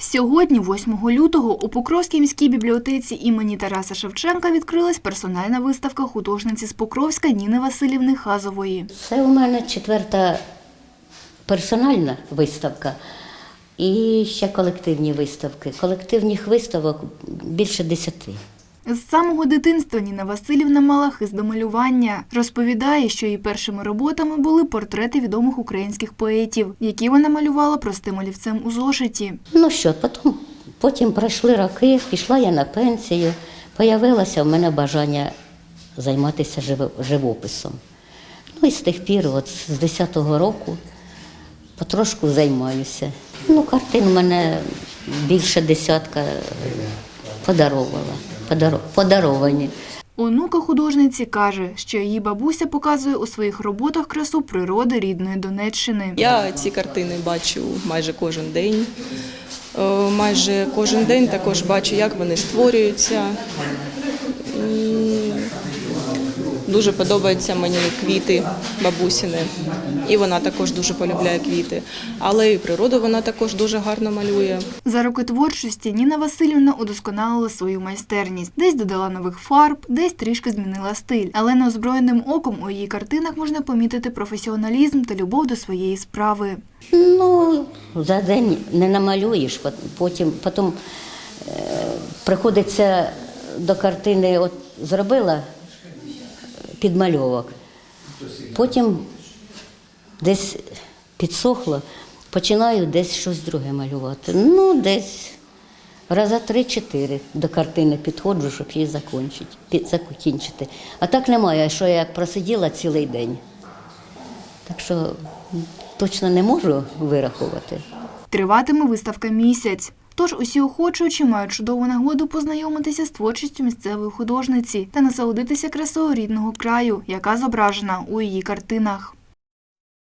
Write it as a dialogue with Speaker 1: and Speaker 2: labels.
Speaker 1: Сьогодні, 8 лютого, у Покровській міській бібліотеці імені Тараса Шевченка відкрилась персональна виставка художниці з Покровська Ніни Васильівни Хазової.
Speaker 2: Це у мене четверта персональна виставка і ще колективні виставки. Колективних виставок більше десяти.
Speaker 1: З самого дитинства Ніна Васильівна мала хист до малювання. Розповідає, що її першими роботами були портрети відомих українських поетів, які вона малювала простим олівцем у зошиті.
Speaker 2: Ну що, потім, потім пройшли роки, пішла я на пенсію, появилося в мене бажання займатися живописом. Ну і з тих пір, от з 10-го року, потрошку займаюся. Ну, картин мене більше десятка подаровувала, подаро- подаровані.
Speaker 1: Онука художниці каже, що її бабуся показує у своїх роботах красу природи рідної Донеччини.
Speaker 3: Я ці картини бачу майже кожен день. Е, Майже кожен день також бачу, як вони створюються. Дуже подобаються мені квіти бабусіни, і вона також дуже полюбляє квіти. Але і природу вона також дуже гарно малює.
Speaker 1: За роки творчості Ніна Васильівна удосконалила свою майстерність. Десь додала нових фарб, десь трішки змінила стиль. Але неозброєним оком у її картинах можна помітити професіоналізм та любов до своєї справи.
Speaker 2: Ну, за день не намалюєш, пот- потім, потім е, приходиться до картини, от зробила підмальовок, потім десь підсохло, починаю десь щось друге малювати. Ну, десь раза три-чотири до картини підходжу, щоб її закінчити, закінчити. А так немає, що я просиділа цілий день. Так що точно не можу вирахувати.
Speaker 1: Триватиме виставка місяць. Тож усі охочуючі мають чудову нагоду познайомитися з творчістю місцевої художниці та насолодитися красою рідного краю, яка зображена у її картинах.